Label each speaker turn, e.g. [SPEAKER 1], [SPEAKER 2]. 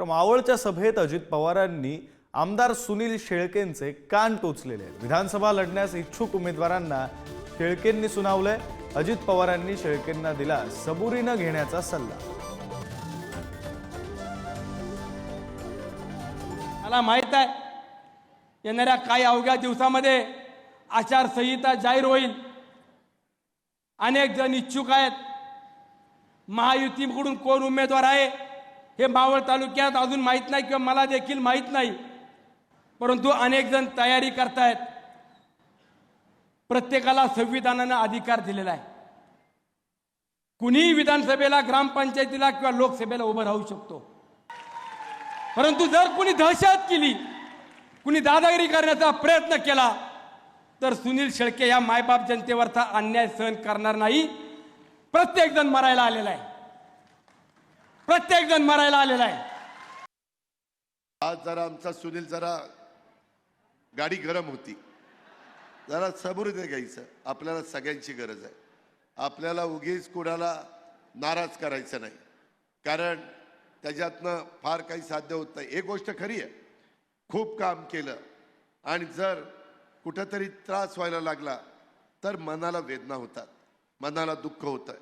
[SPEAKER 1] तर मावळच्या सभेत अजित पवारांनी आमदार सुनील शेळकेंचे कान टोचलेले आहेत. विधानसभा लढण्यास इच्छुक उमेदवारांना शेळकेंनी सुनावलंय. अजित पवारांनी शेळकेंना दिला सबुरीनं घेण्याचा सल्ला.
[SPEAKER 2] मला माहीत आहे येणाऱ्या काही अवघ्या दिवसामध्ये आचारसंहिता जाहीर होईल. अनेक जण इच्छुक आहेत. महायुतीकडून कोण उमेदवार आहे? हे मावळ तालुक्यात अजून माहीत नाही किंवा मला देखील माहीत नाही. परंतु अनेक जण तयारी करतायत. प्रत्येकाला संविधानानं अधिकार दिलेला आहे. कुणीही विधानसभेला ग्रामपंचायतीला किंवा लोकसभेला उभं राहू शकतो. परंतु जर कुणी दहशत केली कुणी दादागिरी करण्याचा प्रयत्न केला तर सुनील शेळके या मायबाप जनतेवरचा अन्याय सहन करणार नाही. प्रत्येकजण मरायला आलेला आहे. प्रत्येक जण मरायला आलेला आहे.
[SPEAKER 3] आज जरा आमचा सुनील जरा गाडी गरम होती. जरा सबुरीने घ्यायचं. आपल्याला सगळ्यांची गरज आहे. आपल्याला उगीच कोणाला नाराज करायचं नाही. कारण त्याच्यातनं फार काही साध्य होत नाही. एक गोष्ट खरी आहे. खूप काम केलं. आणि जर कुठंतरी त्रास व्हायला लागला तर मनाला वेदना होतात. मनाला दुःख होतं